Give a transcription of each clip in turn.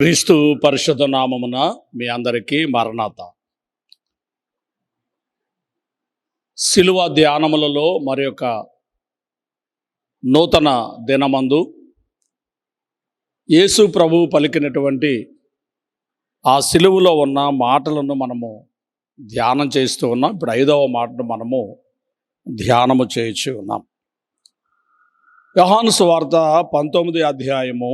క్రీస్తు పరిషత్ నామమున మీ అందరికీ మరణాత. శిలువ ధ్యానములలో మరి యొక్క నూతన దినమందు యేసు ప్రభు పలికినటువంటి ఆ శిలువలో ఉన్న మాటలను మనము ధ్యానం చేస్తూ ఉన్నాం. ఇప్పుడు ఐదవ మాటను మనము ధ్యానము చేయించి ఉన్నాం. యహాను సువార్త పంతొమ్మిది అధ్యాయము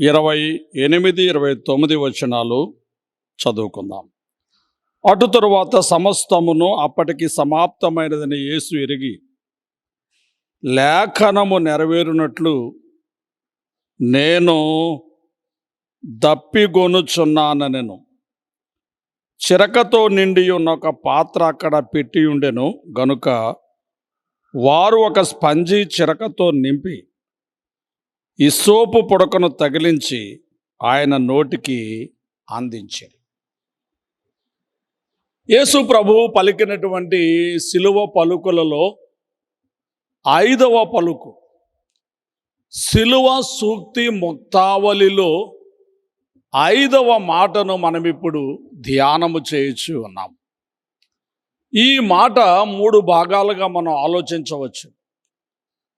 ఇరవై ఎనిమిది ఇరవై తొమ్మిది వచనాలు చదువుకుందాం. అటు తరువాత సమస్తమును అప్పటికి సమాప్తమైనదని యేసు ఎరిగి లేఖనము నెరవేరునట్లు నేను దప్పిగొనుచున్నానెను చిరకతో నిండి ఉన్న ఒక పాత్ర అక్కడ పెట్టి ఉండెను. గనుక వారు ఒక స్పంజి చిరకతో నింపి ఈ సోపు పుడకను తగిలించి ఆయన నోటికి అందించారు యేసు ప్రభు పలికినటువంటి సిలువ పలుకులలో ఐదవ పలుకు సిలువ సూక్తి ముక్తావలిలో ఐదవ మాటను మనం ఇప్పుడు ధ్యానము చేయొచ్చు ఉన్నాం. ఈ మాట మూడు భాగాలుగా మనం ఆలోచించవచ్చు.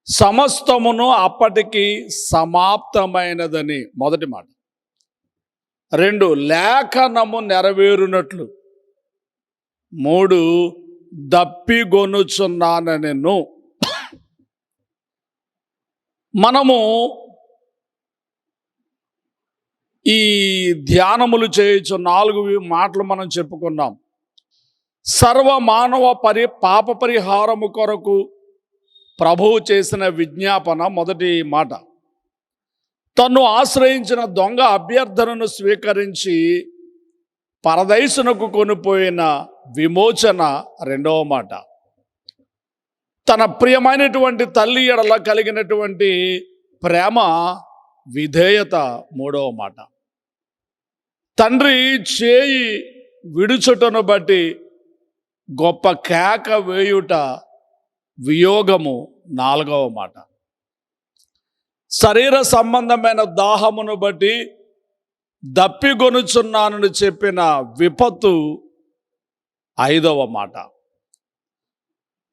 సమస్తమును అప్పటికి సమాప్తమైనదని మొదటి మాట. రెండు లేఖనము నెరవేరునట్లు. మూడు దప్పిగొనుచున్నానని మనము ఈ ధ్యానములు చేయొచ్చు నాలుగు మాటలు మనం చెప్పుకున్నాం. సర్వ మానవ పరి పాప పరిహారము కొరకు ప్రభువు చేసిన విజ్ఞాపన మొదటి మాట. తన్ను ఆశ్రయించిన దొంగ అభ్యర్థనను స్వీకరించి పరదైసునకు కొనిపోయిన విమోచన రెండవ మాట. తన ప్రియమైనటువంటి తల్లి ఎడల కలిగినటువంటి ప్రేమ విధేయత మూడవ మాట. తండ్రి చేయి విడుచుటను బట్టి గొప్ప కేక వేయుట వియోగము నాలుగవ మాట. శరీర సంబంధమైన దాహమును బట్టి దప్పిగొనుచున్నానని చెప్పిన విపత్తు ఐదవ మాట.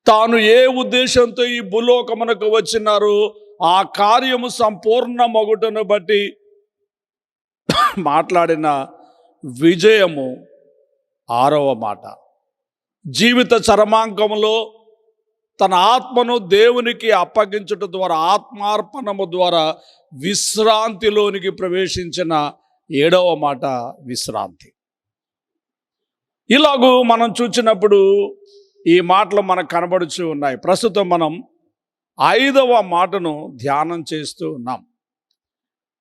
తాను ఏ ఉద్దేశంతో ఈ భూలోకమునకు వచ్చినారో ఆ కార్యము సంపూర్ణ మొగుటను బట్టి మాట్లాడిన విజయము ఆరవ మాట. జీవిత చరమాంకములో తన ఆత్మను దేవునికి అప్పగించుట ద్వారా ఆత్మార్పణము ద్వారా విశ్రాంతిలోనికి ప్రవేశించిన ఏడవ మాట విశ్రాంతి. ఇలాగూ మనం చూచినప్పుడు ఈ మాటలు మనకు కనబడుచు ఉన్నాయి. ప్రస్తుతం మనం ఐదవ మాటను ధ్యానం చేస్తూ ఉన్నాం.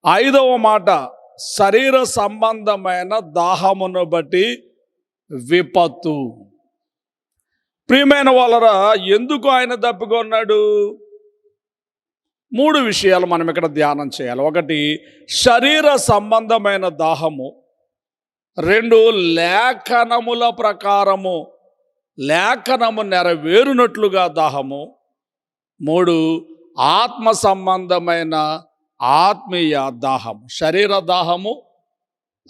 ఐదవ మాట శరీర సంబంధమైన దాహమును బట్టి విపత్తు. ప్రియమైన వాళ్ళరా ఎందుకు ఆయన దప్పుకొన్నాడు మూడు విషయాలు మనం ఇక్కడ ధ్యానం చేయాలి. ఒకటి శరీర సంబంధమైన దాహము. రెండు లేఖనముల ప్రకారము. లేఖనము నెరవేరునట్లుగా దాహము. మూడు ఆత్మ సంబంధమైన ఆత్మీయ దాహము. శరీర దాహము.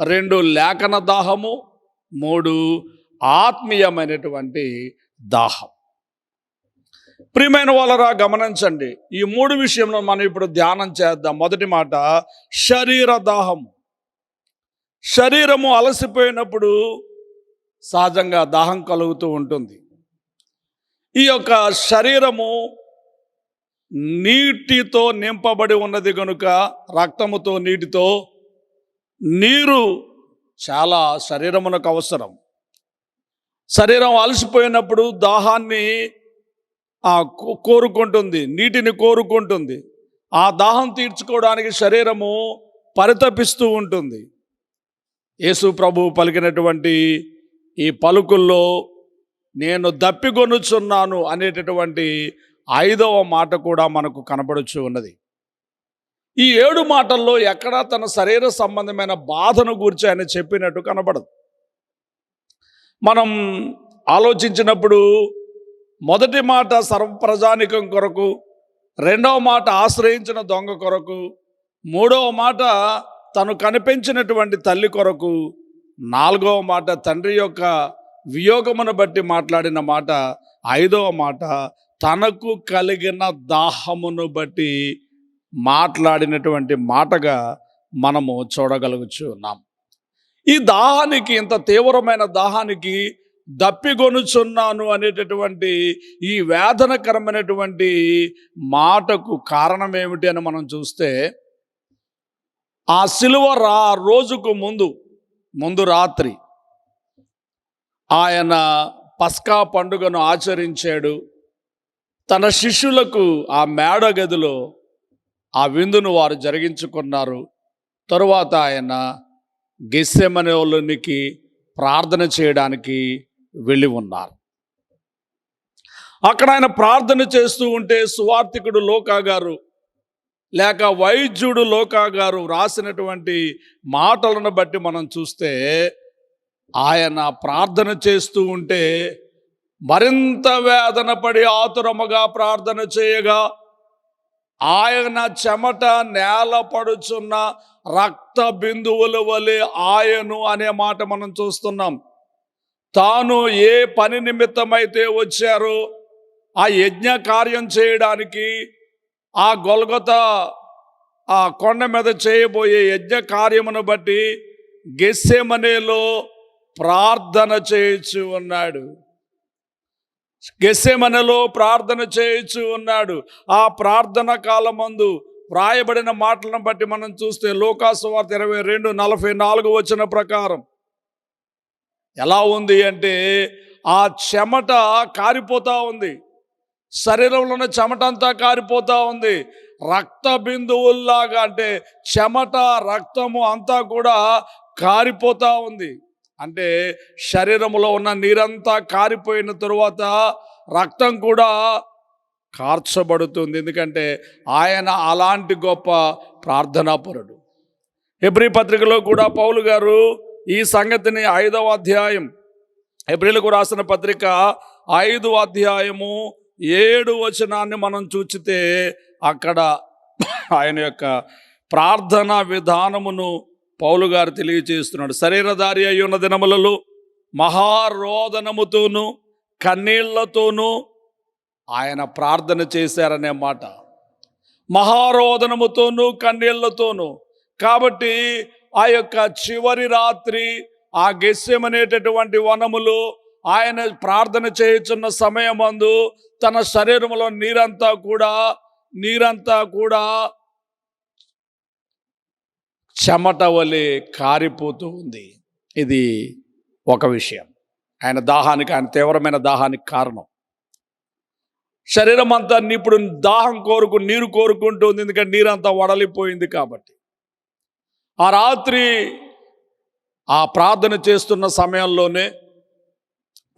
రెండు లేఖన దాహము. మూడు ఆత్మీయమైనటువంటి దాహం. ప్రియమైన వాళ్ళరా గమనించండి. ఈ మూడు విషయంలో మనం ఇప్పుడు ధ్యానం చేద్దాం. మొదటి మాట శరీర దాహం. శరీరము అలసిపోయినప్పుడు సహజంగా దాహం కలుగుతూ ఉంటుంది. ఈ యొక్క శరీరము నీటితో నింపబడి ఉన్నది కనుక రక్తముతో నీటితో నీరు చాలా శరీరమునకు అవసరం. శరీరం అలసిపోయినప్పుడు దాహాన్ని కోరుకుంటుంది నీటిని కోరుకుంటుంది. ఆ దాహం తీర్చుకోవడానికి శరీరము పరితపిస్తూ ఉంటుంది. యేసు ప్రభు పలికినటువంటి ఈ పలుకుల్లో నేను దప్పికొనుచున్నాను అనేటటువంటి ఐదవ మాట కూడా మనకు కనబడుచు ఉన్నది. ఈ ఏడు మాటల్లో ఎక్కడా తన శరీర సంబంధమైన బాధను గురించి ఆయన చెప్పినట్టు కనబడదు. మనం ఆలోచించినప్పుడు మొదటి మాట సర్వప్రజానికం కొరకు రెండవ మాట ఆశ్రయించిన దొంగ కొరకు మూడవ మాట తను కనిపించినటువంటి తల్లి కొరకు నాలుగవ మాట తండ్రి యొక్క వియోగమును బట్టి మాట్లాడిన మాట ఐదవ మాట తనకు కలిగిన దాహమును బట్టి మాట్లాడినటువంటి మాటగా మనము చూడగలుగుచున్నాం. ఈ దాహానికి ఇంత తీవ్రమైన దాహానికి దప్పిగొనుచున్నాను అనేటటువంటి ఈ వేదనకరమైనటువంటి మాటకు కారణం ఏమిటి అని మనం చూస్తే ఆ సిలువ రా రోజుకు ముందు ముందు రాత్రి ఆయన పస్కా పండుగను ఆచరించాడు. తన శిష్యులకు ఆ మేడ గదిలో ఆ విందును వారు జరిగించుకున్నారు. తరువాత ఆయన గెస్సెమనోలోనికి ప్రార్థన చేయడానికి వెళ్ళి ఉన్నారు. అక్కడ ఆయన ప్రార్థన చేస్తూ ఉంటే సువార్థికుడు లోకా గారు లేక వైద్యుడు లోకా గారు రాసినటువంటి మాటలను బట్టి మనం చూస్తే ఆయన ప్రార్థన చేస్తూ ఉంటే మరింత వేదన పడి ఆతురముగా ప్రార్థన చేయగా ఆయన చెమట నేల పడుచున్న రక్త బిందువుల వలె ఆయను అనే మాట మనం చూస్తున్నాం. తాను ఏ పని నిమిత్తమైతే వచ్చారో ఆ యజ్ఞ కార్యం చేయడానికి ఆ గొల్గొత ఆ కొండ మీద చేయబోయే యజ్ఞ కార్యమును బట్టి గెస్సెమనేలో ప్రార్థన చేయొచ్చు ఉన్నాడు. గెస్సెమనలో ప్రార్థన చేయొచ్చు ఉన్నాడు. ఆ ప్రార్థన కాలమందు వ్రాయబడిన మాటలను బట్టి మనం చూస్తే లోకాసు వార్త ఇరవై రెండు నలభై నాలుగు వచ్చిన ప్రకారం ఎలా ఉంది అంటే ఆ చెమట కారిపోతూ ఉంది. శరీరంలో ఉన్న చెమట అంతా కారిపోతూ ఉంది. రక్త బిందువుల్లాగా అంటే చెమట రక్తము అంతా కూడా కారిపోతూ ఉంది. అంటే శరీరంలో ఉన్న నీరంతా కారిపోయిన తరువాత రక్తం కూడా కార్చబడుతుంది. ఎందుకంటే ఆయన అలాంటి గొప్ప ప్రార్థనాపరుడు. ఎబ్రి పత్రికలో కూడా పౌలు గారు ఈ సంగతిని ఐదవ అధ్యాయం ఎబ్రిలకు రాసిన పత్రిక ఐదు అధ్యాయము ఏడు వచనాన్ని మనం చూచితే అక్కడ ఆయన యొక్క ప్రార్థనా విధానమును పౌలు గారు తెలియచేస్తున్నాడు శరీరధారి అయి ఉన్న దినములలో మహారోదనముతోనూ కన్నీళ్ళతోనూ ఆయన ప్రార్థన చేశారనే మాట. మహారోదనముతోనూ కన్నీళ్ళతోనూ. కాబట్టి ఆ యొక్క చివరి రాత్రి ఆ గెస్సెమనేటటువంటి వనములు ఆయన ప్రార్థన చేయుచున్న సమయమందు తన శరీరంలో నీరంతా కూడా నీరంతా కూడా చెమట వలె కారిపోతూ ఉంది. ఇది ఒక విషయం. ఆయన దాహానికి ఆయన తీవ్రమైన దాహానికి కారణం. శరీరం అంతా ఇప్పుడు దాహం కోరుకు నీరు కోరుకుంటుంది ఎందుకంటే నీరంతా వడలిపోయింది కాబట్టి. ఆ రాత్రి ఆ ప్రార్థన చేస్తున్న సమయంలోనే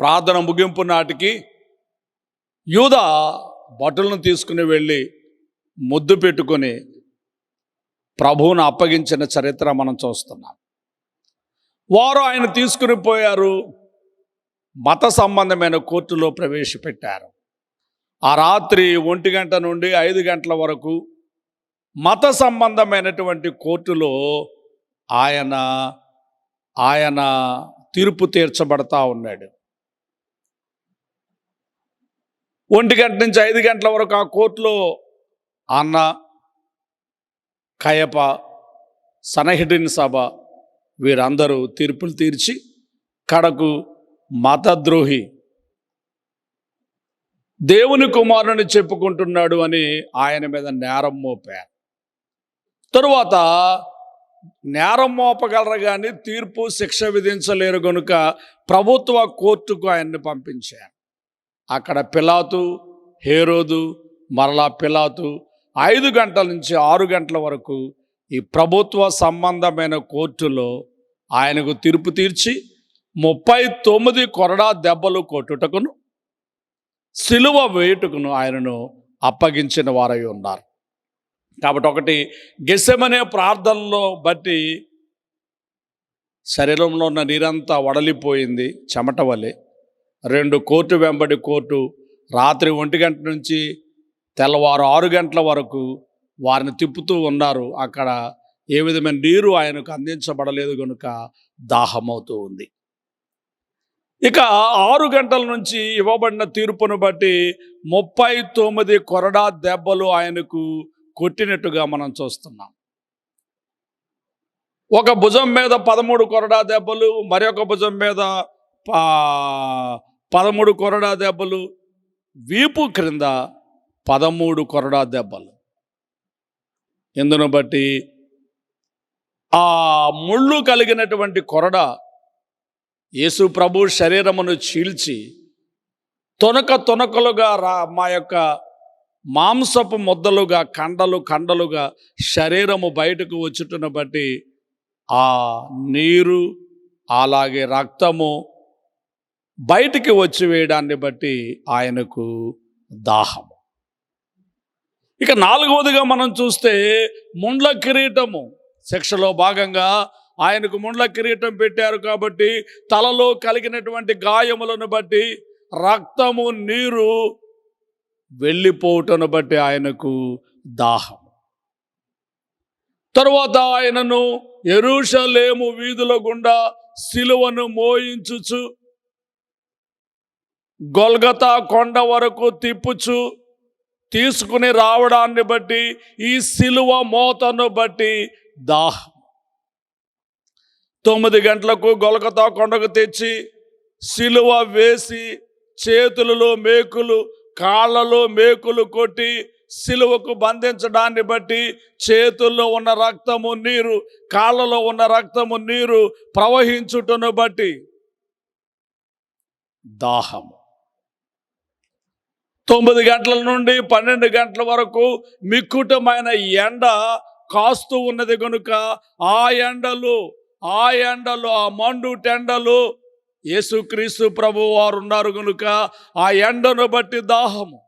ప్రార్థన ముగింపు నాటికి యూద బట్టలను తీసుకుని వెళ్ళి ముద్దు పెట్టుకొని ప్రభువును అప్పగించిన చరిత్ర మనం చూస్తున్నాం. వారు ఆయన తీసుకుని పోయారు. మత సంబంధమైన కోర్టులో ప్రవేశపెట్టారు. ఆ రాత్రి ఒంటి గంట నుండి ఐదు గంటల వరకు మత సంబంధమైనటువంటి కోర్టులో ఆయన ఆయన తీర్పు తీర్చబడతా ఉన్నాడు. ఒంటి గంట నుంచి ఐదు గంటల వరకు ఆ కోర్టులో అన్న కయప సనహిడిన్ సభ వీరందరూ తీర్పులు తీర్చి కడకు మతద్రోహి దేవుని కుమారుని చెప్పుకుంటున్నాడు అని ఆయన మీద నేరం మోపారు తరువాత నేరం మోపగలరు కానీ తీర్పు శిక్ష విధించలేరు గనుక ప్రభుత్వ కోర్టుకు ఆయన్ని పంపించారు అక్కడ పిలాతు హేరోదు మరలా పిలాతు ఐదు గంటల నుంచి ఆరు గంటల వరకు ఈ ప్రభుత్వ సంబంధమైన కోర్టులో ఆయనకు తీర్పు తీర్చి ముప్పై తొమ్మిది కొరడా దెబ్బలు కొట్టుటకును సిలువ వేయుటకును ఆయనను అప్పగించిన వారై ఉన్నారు. కాబట్టి ఒకటి గెసెమనే ప్రార్థనలో బట్టి శరీరంలో ఉన్న నీరంతా వడలిపోయింది చెమట వలె. రెండు కోర్టు వెంబడి కోర్టు రాత్రి ఒంటి గంట నుంచి తెల్లవారు ఆరు గంటల వరకు వారిని తిప్పుతూ ఉన్నారు. అక్కడ ఏ విధమైన నీరు ఆయనకు అందించబడలేదు కనుక దాహమవుతూ ఉంది. ఇక ఆరు గంటల నుంచి ఇవ్వబడిన తీర్పును బట్టి ముప్పై తొమ్మిది కొరడా దెబ్బలు ఆయనకు కొట్టినట్టుగా మనం చూస్తున్నాం. ఒక భుజం మీద పదమూడు కొరడా దెబ్బలు మరొక భుజం మీద పదమూడు కొరడా దెబ్బలు వీపు క్రింద పదమూడు కొరడా దెబ్బలు. ఇందును బట్టి ఆ ముళ్ళు కలిగినటువంటి కొరడ యేసు ప్రభు శరీరమును చీల్చి తొనక తొనకలుగా రా మా యొక్క మాంసపు ముద్దలుగా కండలు కండలుగా శరీరము బయటకు వచ్చుటను బట్టి ఆ నీరు అలాగే రక్తము బయటికి వచ్చి వేయడాన్ని బట్టి ఆయనకు దాహము. ఇక నాలుగవదిగా మనం చూస్తే ముండ్ల కిరీటము. శిక్షలో భాగంగా ఆయనకు ముండ్ల కిరీటం పెట్టారు కాబట్టి తలలో కలిగినటువంటి గాయములను బట్టి రక్తము నీరు వెళ్ళిపోవటను బట్టి ఆయనకు దాహం. తరువాత ఆయనను ఎరుషలేము వీధుల గుండా సిలువను మోయించుచు గొల్గతా కొండ వరకు తిప్పుచు తీసుకుని రావడాన్ని బట్టి ఈ సిలువ మోతను బట్టి దాహం. తొమ్మిది గంటలకు గొలకతా కొండకు తెచ్చి సిలువ వేసి చేతులలో మేకులు కాళ్ళలో మేకులు కొట్టి సిలువకు బంధించడాన్ని బట్టి చేతుల్లో ఉన్న రక్తము నీరు కాళ్ళలో ఉన్న రక్తము నీరు ప్రవహించుటను బట్టి దాహము. తొమ్మిది గంటల నుండి పన్నెండు గంటల వరకు మిక్కుటమైన ఎండ కాస్తూ ఉన్నది కనుక ఆ ఎండలు ఆ ఎండలు ఆ మండు టెండలు యేసుక్రీస్తు ప్రభు వారు ఉన్నారు కనుక ఆ ఎండను బట్టి దాహము.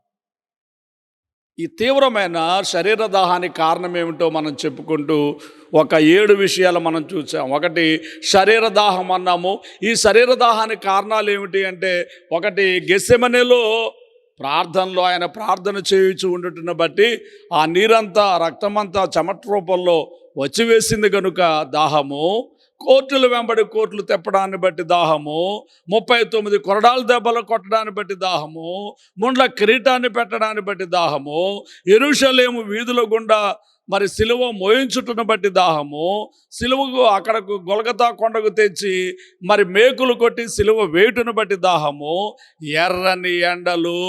ఈ తీవ్రమైన శరీర దాహానికి కారణం ఏమిటో మనం చెప్పుకుంటూ ఒక ఏడు విషయాలు మనం చూసాం ఒకటి శరీర దాహం అన్నాము. ఈ శరీర దాహానికి కారణాలు ఏమిటి అంటే ఒకటి గెస్సెమనేలో ప్రార్థనలో ఆయన ప్రార్థన చేయించు ఉండటం బట్టి ఆ నీరంతా రక్తమంతా చెమట రూపంలో వచ్చి వేసింది కనుక దాహము. కోర్టులు వెంబడి కోర్టులు తెప్పడాన్ని బట్టి దాహము ముప్పై తొమ్మిది కొరడాల దెబ్బలు కొట్టడాన్ని బట్టి దాహము ముండ్ల కిరీటాన్ని పెట్టడాన్ని బట్టి దాహము ఎరుషలేము వీధుల గుండా మరి సిలువ మోయించుటను బట్టి దాహము సిలువకు అక్కడకు గొలగతా కొండకు తెచ్చి మరి మేకులు కొట్టి సిలువ వేటును బట్టి దాహము ఎర్రని ఎండలు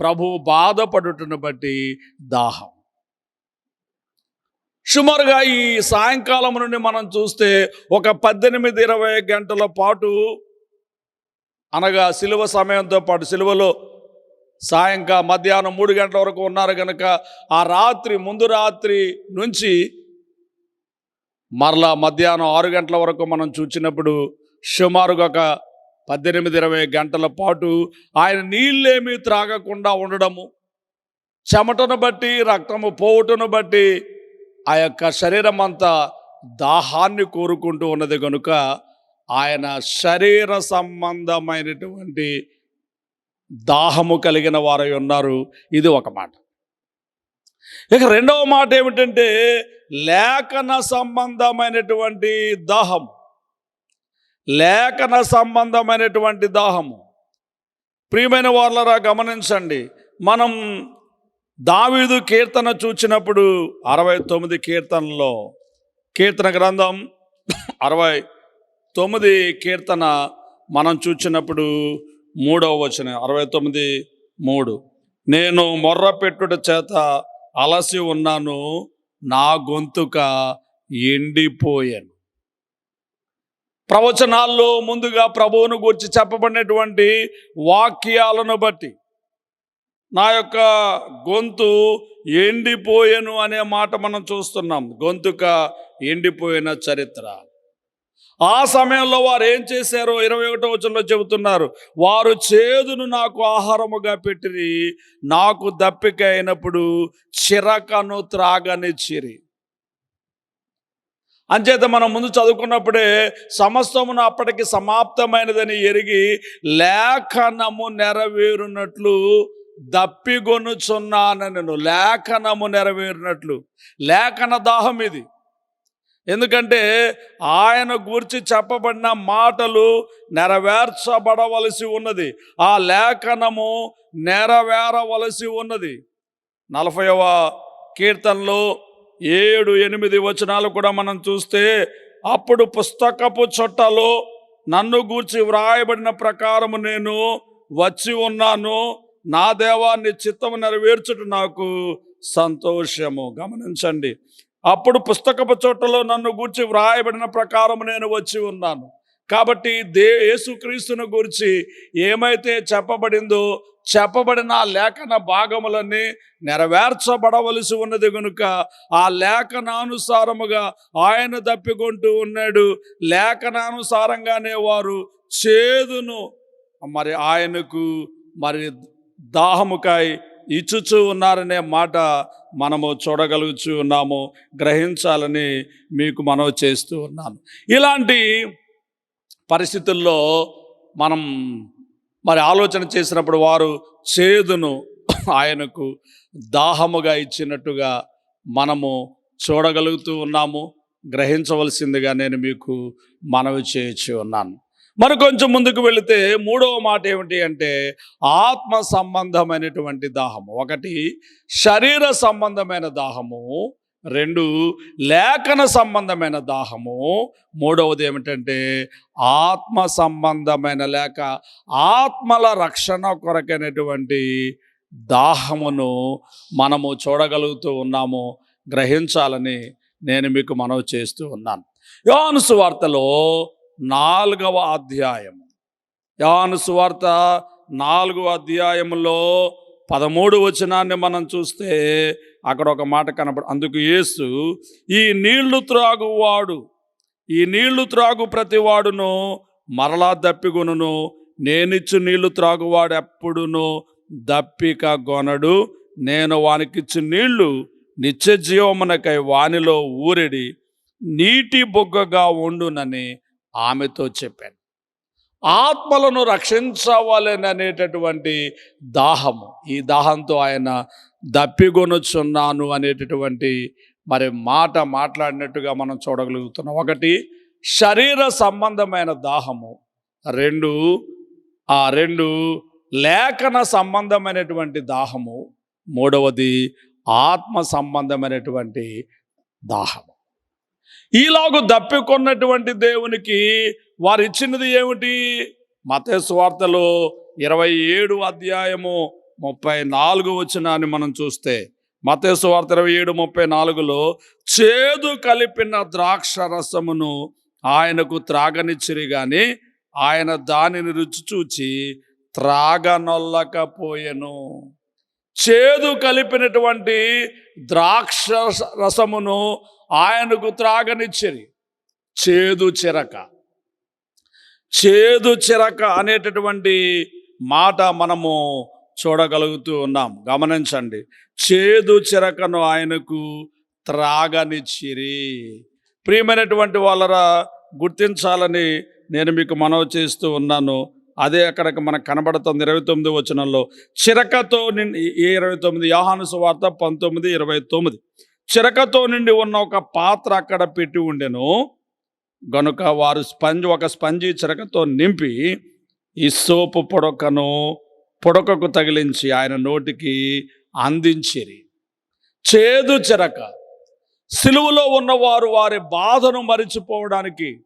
ప్రభు బాధపడుటను బట్టి దాహం. సుమారుగా ఈ సాయంకాలం నుండి మనం చూస్తే ఒక పద్దెనిమిది ఇరవై గంటల పాటు అనగా సిలువ సమయంతో పాటు సిలువలో సాయంకా మధ్యాహ్నం మూడు గంటల వరకు ఉన్నారు కనుక ఆ రాత్రి ముందు రాత్రి నుంచి మరలా మధ్యాహ్నం ఆరు గంటల వరకు మనం చూచినప్పుడు సుమారుగా ఒక పద్దెనిమిది ఇరవై గంటల పాటు ఆయన నీళ్ళేమీ త్రాగకుండా ఉండడము చెమటను బట్టి రక్తము పోవుటను బట్టి ఆ యొక్క శరీరం అంతా దాహాన్ని కోరుకుంటూ ఉన్నది కనుక ఆయన శరీర సంబంధమైనటువంటి దాహము కలిగిన వారై ఉన్నారు. ఇది ఒక మాట. ఇక రెండవ మాట ఏమిటంటే లేఖన సంబంధమైనటువంటి దాహం లేఖన సంబంధమైనటువంటి దాహము. ప్రియమైన వాళ్ళరా గమనించండి. మనం దావీదు కీర్తన చూచినప్పుడు అరవై తొమ్మిది కీర్తనలో కీర్తన గ్రంథం అరవై తొమ్మిది కీర్తన మనం చూచినప్పుడు మూడవ వచనం అరవై తొమ్మిది మూడు. నేను మొర్ర పెట్టుట చేత అలసి ఉన్నాను నా గొంతుక ఎండిపోయాను. ప్రవచనాల్లో ముందుగా ప్రభువును గురించి చెప్పబడినటువంటి వాక్యాలను బట్టి నా యొక్క గొంతు ఎండిపోయెను అనే మాట మనం చూస్తున్నాం. గొంతుక ఎండిపోయిన చరిత్ర. ఆ సమయంలో వారు ఏం చేశారో ఇరవై ఒకటో వచనంలో చెబుతున్నారు. వారు చేదును నాకు ఆహారముగా పెట్టిరి నాకు దప్పిక అయినప్పుడు చిరకను త్రాగనిచ్చిరి అంచేత మనం ముందు చదువుకున్నప్పుడే సమస్తమును అప్పటికి సమాప్తమైనదని ఎరిగి లేఖనము నెరవేరునట్లు దప్పిగొనుచున్నానను నేను లేఖనము నెరవేరినట్లు. లేఖన దాహం ఇది. ఎందుకంటే ఆయన గురించి చెప్పబడిన మాటలు నెరవేర్చబడవలసి ఉన్నది. ఆ లేఖనము నెరవేరవలసి ఉన్నది. నలభైవ కీర్తనలో ఏడు ఎనిమిది వచనాలు కూడా మనం చూస్తే అప్పుడు పుస్తకపు చుట్టలో నన్ను గూర్చి వ్రాయబడిన ప్రకారము నేను వచ్చి ఉన్నాను. నా దేవాన్ని చిత్తము నెరవేర్చుట నాకు సంతోషము. గమనించండి. అప్పుడు పుస్తకపు చోటలో నన్ను గూర్చి వ్రాయబడిన ప్రకారం నేను వచ్చి ఉన్నాను. కాబట్టి దే యేసుక్రీస్తును గురించి ఏమైతే చెప్పబడిందో చెప్పబడిన లేఖన భాగములన్నీ నెరవేర్చబడవలసి ఉన్నది కనుక ఆ లేఖనానుసారముగా ఆయన తప్పికొంటూ ఉన్నాడు. లేఖనానుసారంగానే వారు చేదును. మరి ఆయనకు మరి దాహముకాయ ఇచ్చుచూ ఉన్నారనే మాట మనము చూడగలుగుచూ ఉన్నాము గ్రహించాలని మీకు మనవి చేస్తూ ఉన్నాను. ఇలాంటి పరిస్థితుల్లో మనం మరి ఆలోచన చేసినప్పుడు వారు చేదును ఆయనకు దాహముగా ఇచ్చినట్టుగా మనము చూడగలుగుతూ ఉన్నాము గ్రహించవలసిందిగా నేను మీకు మనవి చేయొచ్చు ఉన్నాను. మరి కొంచెం ముందుకు వెళితే మూడవ మాట ఏమిటి అంటే ఆత్మ సంబంధమైనటువంటి దాహము. ఒకటి శరీర సంబంధమైన దాహము. రెండు లేఖన సంబంధమైన దాహము. మూడవది ఏమిటంటే ఆత్మ సంబంధమైన లేక ఆత్మల రక్షణ కొరకైనటువంటి దాహమును మనము చూడగలుగుతూ ఉన్నాము. గ్రహించాలని నేను మీకు మనవి చేస్తూ ఉన్నాను. యోనుసు వార్తలో నాలుగవ అధ్యాయము. యాను సువార్త నాలుగవ అధ్యాయంలో పదమూడు వచనాన్ని మనం చూస్తే అక్కడ ఒక మాట కనపడు అందుకు యేసు ఈ నీళ్ళు త్రాగువాడు ఈ నీళ్ళు త్రాగు ప్రతివాడును మరలా దప్పిగొనును నేనిచ్చు నీళ్ళు త్రాగువాడు ఎప్పుడును దప్పిక గొనడు. నేను వానికిచ్చు నీళ్ళు నిత్య జీవమునకై వానిలో ఊరెడి. నీటి బొగ్గగా ఉండునని ఆమెతో చెప్పాను. ఆత్మలను రక్షించవాలని అనేటటువంటి దాహము. ఈ దాహంతో ఆయన దప్పిగొనొచ్చున్నాను అనేటటువంటి మరి మాట మాట్లాడినట్టుగా మనం చూడగలుగుతున్నాం. ఒకటి శరీర సంబంధమైన దాహము. రెండు ఆ రెండు లేఖన సంబంధమైనటువంటి దాహము. మూడవది ఆత్మ సంబంధమైనటువంటి దాహము. ఈలాగు దప్పికొన్నటువంటి దేవునికి వారు ఇచ్చినది ఏమిటి? మత స్వార్థలో ఇరవై ఏడు అధ్యాయము ముప్పై నాలుగు వచ్చినాన్ని మనం చూస్తే మత స్వార్థ ఇరవై ఏడు ముప్పై నాలుగులో చేదు కలిపిన ద్రాక్ష రసమును ఆయనకు త్రాగనిచ్చిరి గాని ఆయన దానిని రుచి చూచి త్రాగనొల్లకపోయెను. చేదు కలిపినటువంటి ద్రాక్ష రసమును ఆయనకు త్రాగనిచ్చిరి చేదు చిరక. చేదు చిరక అనేటటువంటి మాట మనము చూడగలుగుతూ ఉన్నాం. గమనించండి. చేదు చిరకను ఆయనకు త్రాగనిచ్చిరి. ప్రియమైనటువంటి వాళ్ళరా గుర్తించాలని నేను మీకు మనవి చేస్తూ ఉన్నాను. అదే అక్కడికి మనకు కనబడుతుంది ఇరవై తొమ్మిది వచనంలో. చిరకతో నిండి ఇరవై తొమ్మిది యాహాను సువార్త పంతొమ్మిది ఇరవై తొమ్మిది. చిరకతో నిండి ఉన్న ఒక పాత్ర అక్కడ పెట్టి ఉండెను. గనుక వారు స్పంజ్ ఒక స్పంజి చిరకతో నింపి ఈ సోపు పొడకను పొడకకు తగిలించి ఆయన నోటికి అందించిరి. చేదు చిరక. సిలువలో ఉన్నవారు వారి బాధను మరిచిపోవడానికి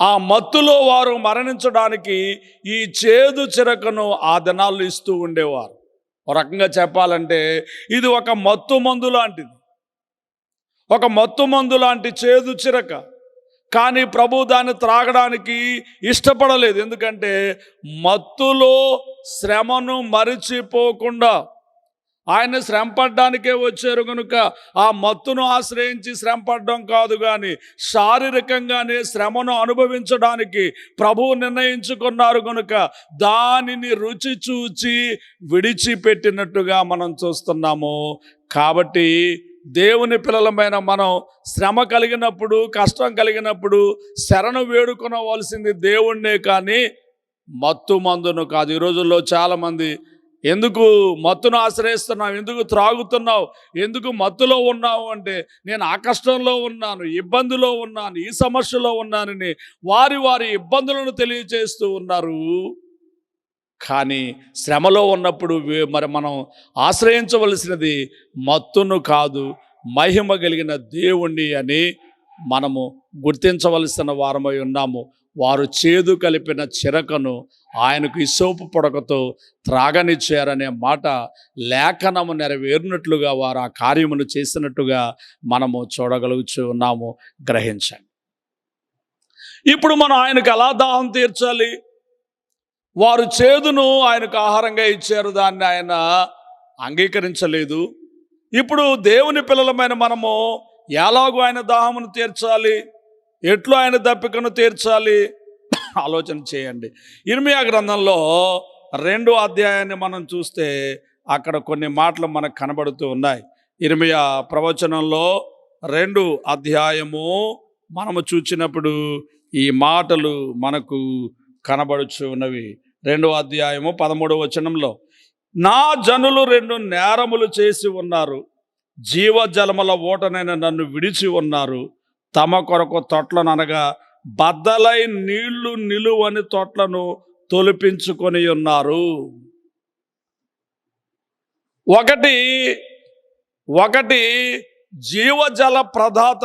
ఆ మత్తులో వారు మరణించడానికి ఈ చేదు చిరకను ఆ దినాల్లో ఇస్తూ ఉండేవారు. ఓ రకంగా చెప్పాలంటే ఇది ఒక మత్తు మందు లాంటిది. ఒక మత్తు మందు లాంటి చేదు చిరక. కానీ ప్రభు దాన్ని త్రాగడానికి ఇష్టపడలేదు. ఎందుకంటే మత్తులో శ్రమను మరిచిపోకుండా ఆయన శ్రమపడ్డానికే వచ్చారు కనుక ఆ మత్తును ఆశ్రయించి శ్రమపడడం కాదు కానీ శారీరకంగానే శ్రమను అనుభవించడానికి ప్రభువు నిర్ణయించుకున్నారు కనుక దానిని రుచి చూచి విడిచిపెట్టినట్టుగా మనం చూస్తున్నాము. కాబట్టి దేవుని పిల్లలమైన మనం శ్రమ కలిగినప్పుడు కష్టం కలిగినప్పుడు శరణు వేడుకొనవలసింది దేవుణ్ణే కానీ మత్తు మందును కాదు. ఈ రోజుల్లో చాలామంది ఎందుకు మత్తును ఆశ్రయిస్తున్నావు? ఎందుకు త్రాగుతున్నావు? ఎందుకు మత్తులో ఉన్నావు అంటే నేను ఆ కష్టంలో ఉన్నాను ఇబ్బందిలో ఉన్నాను ఈ సమస్యలో ఉన్నానని వారి వారి ఇబ్బందులను తెలియజేస్తూ ఉన్నారు. కానీ శ్రమలో ఉన్నప్పుడు మరి మనం ఆశ్రయించవలసినది మత్తును కాదు మహిమ కలిగిన దేవుణ్ణి అని మనము గుర్తించవలసిన వారమై ఉన్నాము. వారు చేదు కలిపిన చిరకను ఆయనకు ఇసోపు పొడకతో త్రాగనిచ్చారనే మాట లేఖనము నెరవేరినట్లుగా వారు ఆ కార్యమును చేసినట్టుగా మనము చూడగలుగుతూ ఉన్నాము. గ్రహించండి. ఇప్పుడు మనం ఆయనకు ఎలా దాహం తీర్చాలి? వారు చేదును ఆయనకు ఆహారంగా ఇచ్చారు. దాన్ని ఆయన అంగీకరించలేదు. ఇప్పుడు దేవుని పిల్లలమైన మనము ఎలాగో ఆయన దాహమును తీర్చాలి ఎట్లు ఆయన దప్పికను తీర్చాలి. ఆలోచన చేయండి. ఇర్మియా గ్రంథంలో రెండో అధ్యాయాన్ని మనం చూస్తే అక్కడ కొన్ని మాటలు మనకు కనబడుతూ ఉన్నాయి. ఇర్మియా ప్రవచనంలో రెండు అధ్యాయము మనము చూచినప్పుడు ఈ మాటలు మనకు కనబడుచు ఉన్నవి రెండో అధ్యాయము పదమూడవ వచనంలో నా జనులు రెండు నేరములు చేసి ఉన్నారు. జీవజలముల ఓటనైన నన్ను విడిచి ఉన్నారు. తమ కొరకు తొట్లను అనగా బద్దలై నీళ్ళు నిలువని తొట్లను తొలిపించుకొని ఉన్నారు. ఒకటి ఒకటి జీవజల ప్రదాత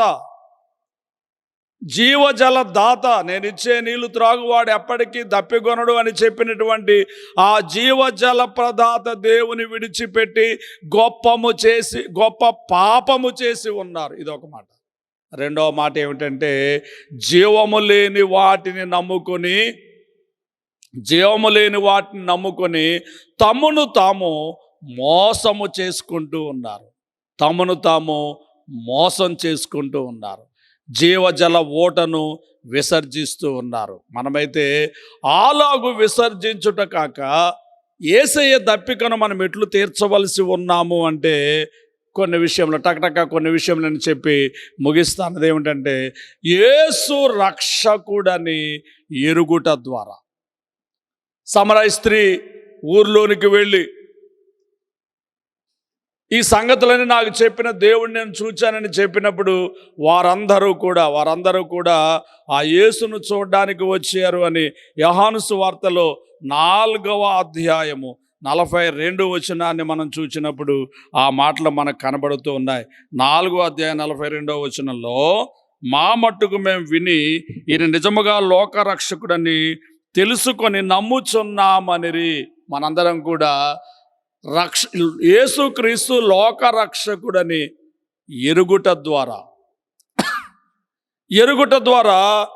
జీవజల దాత నేను ఇచ్చే నీళ్ళు త్రాగువాడు ఎప్పటికీ దప్పిగొనడు అని చెప్పినటువంటి ఆ జీవజల ప్రదాత దేవుని విడిచిపెట్టి గొప్పము చేసి గొప్ప పాపము చేసి ఉన్నారు. ఇది ఒక మాట. రెండవ మాట ఏమిటంటే జీవము లేని వాటిని నమ్ముకొని జీవము లేని వాటిని నమ్ముకొని తమను తాము మోసము చేసుకుంటూ ఉన్నారు. తమను తాము మోసం చేసుకుంటూ ఉన్నారు. జీవజల ఓటను విసర్జిస్తూ ఉన్నారు. మనమైతే ఆలాగు విసర్జించుట కాక ఏసయ్య దప్పికను మనం ఎట్లు తీర్చవలసి ఉన్నాము అంటే కొన్ని విషయంలో టకటక కొన్ని విషయంలో నేను చెప్పి ముగిస్తాను. ఏమిటంటే యేసు రక్షకుడని ఎరుగుట ద్వారా. సమరాయి స్త్రీ ఊర్లోనికి వెళ్ళి ఈ సంగతులని నాకు చెప్పిన దేవుడిని నేను చూచానని చెప్పినప్పుడు వారందరూ కూడా వారందరూ కూడా ఆ యేసును చూడడానికి వచ్చారు అని యహానుసు వార్తలో నాలుగవ అధ్యాయము నలభై రెండు వచనాన్ని మనం చూచినప్పుడు ఆ మాటలు మనకు కనబడుతూ ఉన్నాయి. నాలుగో అధ్యాయం నలభై రెండవ వచనంలో మా మట్టుకు మేము విని ఈయన నిజముగా లోకరక్షకుడని తెలుసుకొని నమ్ముచున్నామనిరి. మనందరం కూడా రక్ష యేసుక్రీస్తు లోక రక్షకుడని ఎరుగుట ద్వారా. ఎరుగుట ద్వారా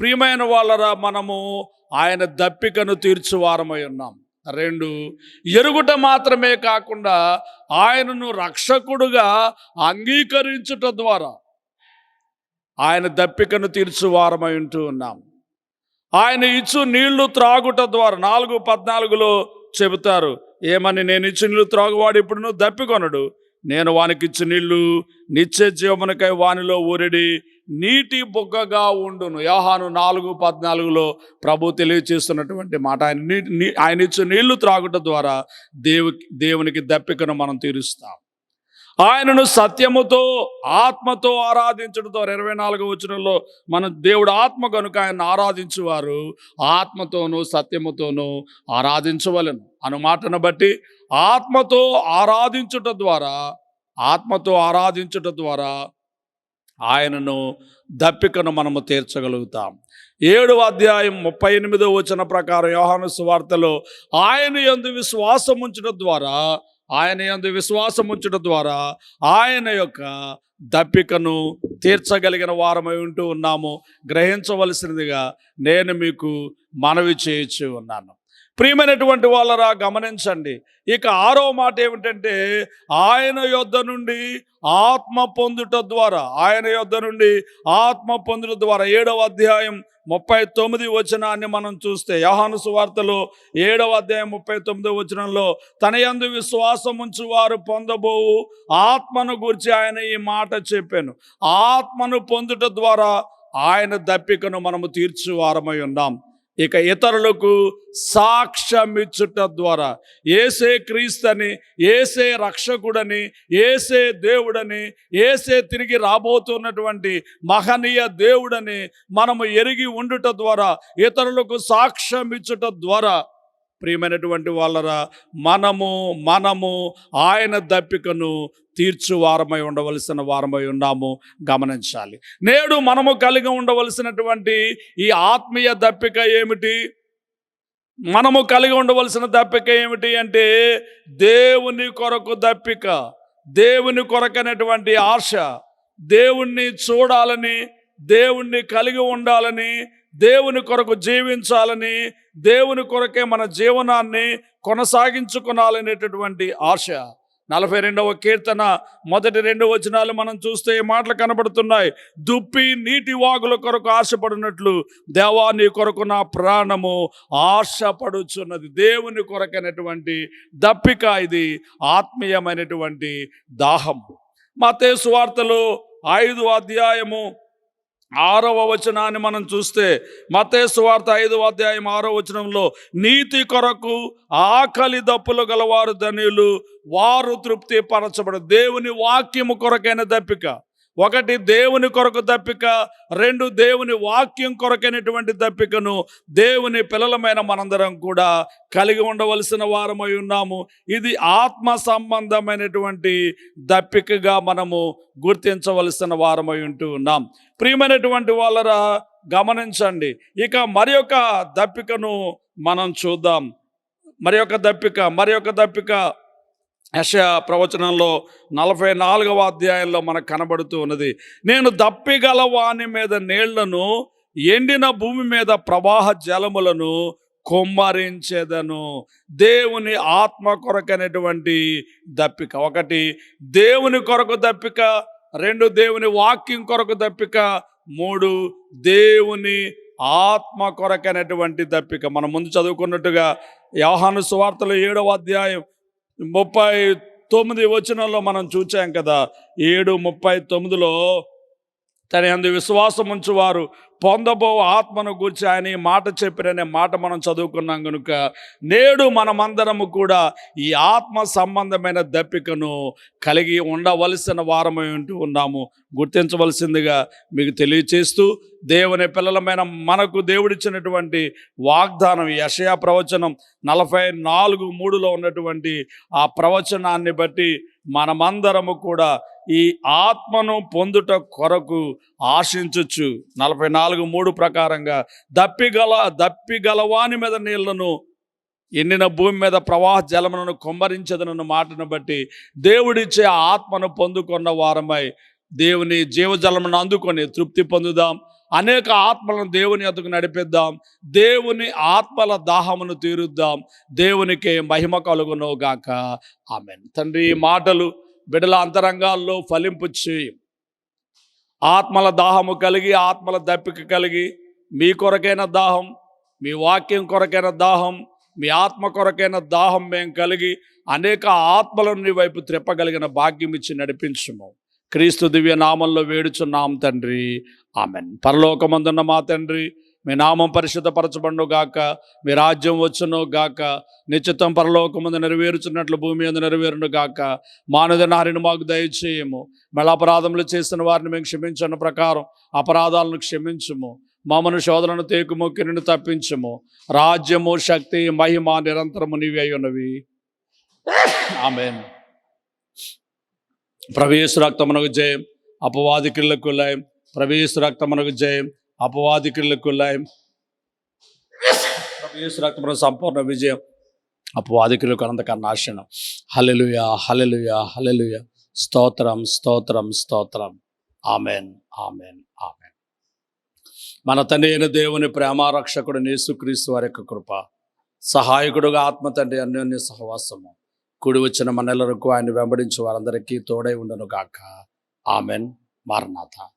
ప్రియమైన వాళ్ళరా మనము ఆయన దప్పికను తీర్చువారమై ఉన్నాం. రెండు ఎరుగుట మాత్రమే కాకుండా ఆయనను రక్షకుడుగా అంగీకరించుట ద్వారా ఆయన దప్పికను తీర్చువారమై ఉంటూ ఉన్నాం. ఆయన ఇచ్చు నీళ్ళు త్రాగుట ద్వారా నాలుగు పద్నాలుగులో చెబుతారు ఏమని నేను ఇచ్చిన నీళ్ళు త్రాగువాడు ఇప్పుడు నువ్వు దప్పికొనడు నేను వానికి ఇచ్చిన నీళ్ళు నిత్య జీవమునకై వానిలో ఊరిడి నీటి బుగ్గగా ఉండును. యాహాను నాలుగు పద్నాలుగులో ప్రభు తెలియచేస్తున్నటువంటి మాట. ఆయన నీ- ఆయన ఇచ్చిన నీళ్ళు త్రాగుట ద్వారా దేవు దేవునికి దప్పికను మనం తీరుస్తాం. ఆయనను సత్యముతో ఆత్మతో ఆరాధించడంతో ఇరవై నాలుగు వచనంలో మన దేవుడు ఆత్మ కనుక ఆయన ఆరాధించువారు ఆత్మతోనూ సత్యముతోనూ ఆరాధించవలను. అను మాటను బట్టి ఆత్మతో ఆరాధించుట ద్వారా ఆత్మతో ఆరాధించుట ద్వారా ఆయనను దప్పికను మనము తీర్చగలుగుతాం. ఏడవ అధ్యాయం ముప్పై ఎనిమిదో వచన ప్రకారం యోహాను సువార్తలో ఆయన యందు విశ్వాసం ఉంచడం ద్వారా ఆయన యందు విశ్వాసం ఉంచడం ద్వారా ఆయన యొక్క దప్పికను తీర్చగలిగిన వారమై ఉంటూ ఉన్నాము. గ్రహించవలసినదిగా నేను మీకు మనవి చేయొచ్చు ఉన్నాను. ప్రియమైనటువంటి వాళ్ళరా గమనించండి. ఇక ఆరో మాట ఏమిటంటే ఆయన యొద్ద నుండి ఆత్మ పొందుట ద్వారా ఆయన యొద్ద నుండి ఆత్మ పొందుట ద్వారా ఏడవ అధ్యాయం ముప్పై తొమ్మిది వచనాన్ని మనం చూస్తే యహాను సువార్తలో ఏడవ అధ్యాయం ముప్పై తొమ్మిది వచనంలో తన యందు విశ్వాసం ఉంచు వారు పొందబోవు ఆత్మను గురించి ఆయన ఈ మాట చెప్పాను. ఆత్మను పొందుట ద్వారా ఆయన దప్పికను మనము తీర్చివారమై ఉన్నాం. ఇక ఇతరులకు సాక్ష్యమిచ్చుట ద్వారా ఏసే క్రీస్తని ఏసే రక్షకుడని ఏసే దేవుడని ఏసే తిరిగి రాబోతున్నటువంటి మహనీయ దేవుడని మనము ఎరిగి ఉండుట ద్వారా ఇతరులకు సాక్ష్యమిచ్చుట ద్వారా ప్రియమైనటువంటి వాళ్ళరా మనము మనము ఆయన దప్పికను తీర్చు వారమై ఉండవలసిన వారమై ఉన్నాము. గమనించాలి. నేడు మనము కలిగి ఉండవలసినటువంటి ఈ ఆత్మీయ దప్పిక ఏమిటి? మనము కలిగి ఉండవలసిన దప్పిక ఏమిటి అంటే దేవుని కొరకు దప్పిక దేవుని కొరకనేటువంటి ఆశ దేవుణ్ణి చూడాలని దేవుణ్ణి కలిగి ఉండాలని దేవుని కొరకు జీవించాలని దేవుని కొరకే మన జీవనాన్ని కొనసాగించుకోవాలనేటటువంటి ఆశ. నలభై రెండవ కీర్తన మొదటి రెండు వచనాలు మనం చూస్తే ఈ మాటలు కనబడుతున్నాయి. దుప్పి నీటి వాగుల కొరకు ఆశపడినట్లు దేవా నీ కొరకు నా ప్రాణము ఆశపడుచున్నది. దేవుని కొరకైనటువంటి దప్పిక ఇది ఆత్మీయమైనటువంటి దాహం. మతే వార్తలు ఐదు అధ్యాయము ఆరవ వచనాన్ని మనం చూస్తే మతే సువార్త ఐదవ అధ్యాయం ఆరవ వచనంలో నీతి కొరకు ఆకలి దప్పులు గలవారు ధనులు వారు తృప్తి పరచబడు దేవుని వాక్యము కొరకైన దప్పిక. ఒకటి దేవుని కొరకు దప్పిక రెండు దేవుని వాక్యం కొరకైనటువంటి దప్పికను దేవుని పిల్లలమైన మనందరం కూడా కలిగి ఉండవలసిన వారమై ఉన్నాము. ఇది ఆత్మ సంబంధమైనటువంటి దప్పికగా మనము గుర్తించవలసిన వారమై ఉంటూ ఉన్నాం. ప్రియమైనటువంటి వాళ్ళరా గమనించండి. ఇక మరి దప్పికను మనం చూద్దాం. మరి యొక్క దప్పిక మరి యొక్క దప్పిక యశ ప్రవచనంలో నలభై నాలుగవ అధ్యాయంలో మనకు కనబడుతూ ఉన్నది నేను దప్పిగల వాని మీద నీళ్ళను ఎండిన భూమి మీద ప్రవాహ జలములను కుమ్మరించేదను. దేవుని ఆత్మ కొరకైనటువంటి దప్పిక ఒకటి దేవుని కొరకు దప్పిక రెండు దేవుని వాక్యం కొరకు దప్పిక మూడు దేవుని ఆత్మ కొరకైనటువంటి దప్పిక. మనం ముందు చదువుకున్నట్టుగా యోహాను సువార్తలు ఏడవ అధ్యాయం ముప్పై తొమ్మిది వచనంలో మనం చూచాం కదా ఏడు ముప్పై తొమ్మిదిలో తన అందు విశ్వాసం ఉంచువారు. పొందబో ఆత్మను గురించి ఆయన ఈ మాట చెప్పిననే మాట మనం చదువుకున్నాం కనుక నేడు మనమందరము కూడా ఈ ఆత్మ సంబంధమైన దప్పికను కలిగి ఉండవలసిన వారమై ఉంటూ ఉన్నాము. గుర్తించవలసిందిగా మీకు తెలియచేస్తూ దేవుని పిల్లలమైన మనకు దేవుడిచ్చినటువంటి వాగ్దానం యషయా ప్రవచనం నలభై నాలుగు మూడులో ఉన్నటువంటి ఆ ప్రవచనాన్ని బట్టి మనమందరము కూడా ఈ ఆత్మను పొందుట కొరకు ఆశించచ్చు నలభై నాలుగు మూడు ప్రకారంగా దప్పిగల దప్పిగలవాని మీద నీళ్ళను ఎండిన భూమి మీద ప్రవాహ జలములను కొమ్మరించదనన్న మాటను బట్టి దేవుడిచ్చే ఆత్మను పొందుకున్న వారమై దేవుని జీవజలమును అందుకొని తృప్తి పొందుదాం. అనేక ఆత్మలను దేవుని ఎదుకు నడిపిద్దాం. దేవుని ఆత్మల దాహమును తీరుద్దాం. దేవునికి మహిమ కలుగునోగాక. ఆమెన్. తండ్రి ఈ మాటలు బిడల అంతరంగాల్లో ఫలింపు చేయి ఆత్మల దాహము కలిగి ఆత్మల దప్పిక కలిగి మీ కొరకైన దాహం మీ వాక్యం కొరకైన దాహం మీ ఆత్మ కొరకైన దాహం మేము కలిగి అనేక ఆత్మలను నీ వైపు త్రిప్పగలిగిన భాగ్యం ఇచ్చి నడిపించుము. క్రీస్తు దివ్య నామంలో వేడుచున్నాం తండ్రి. ఆమెన్. పరలోకమందున్న మా తండ్రి మీ నామం పరిశుద్ధపరచబడును గాక. మీ రాజ్యం వచ్చును గాక. నిశ్చితం పరలోకమందు నెరవేరుచున్నట్లు భూమి మీద నెరవేరును గాక. మానవ నారిని మాకు దయచేయము. మళ్ళీ అపరాధములు చేసిన వారిని మేము క్షమించిన ప్రకారం అపరాధాలను క్షమించుము. మామను శోధనను తేకుము కిరిని తప్పించుము. రాజ్యము శక్తి మహిమ నిరంతరము నీవి అయి ఉన్నవి ఆమె ప్రవేశ రక్తమునకు జయం. అపవాది లయం. ప్రవేశ రక్తమునకు జయం. అపవాది క్రియలకు లయం ప్రవేశ రక్తమునకు సంపూర్ణ విజయం. అపవాదికులకు క్రియలకు నాశనం. హలలుయ హలలుయ హలలుయ స్తోత్రం స్తోత్రం స్తోత్రం. Amen amen amen. మన తండ్రి అయిన దేవుని ప్రేమారక్షకుడు నేసుక్రీస్తు వారి యొక్క కృప సహాయకుడుగా ఆత్మ తండ్రి అన్యోన్య సహవాసము కుడి వచ్చిన మనెల్లరకు ఆయన వెంబడించి వారందరికీ తోడై ఉండను గాక ఆమెన్. మారనాథ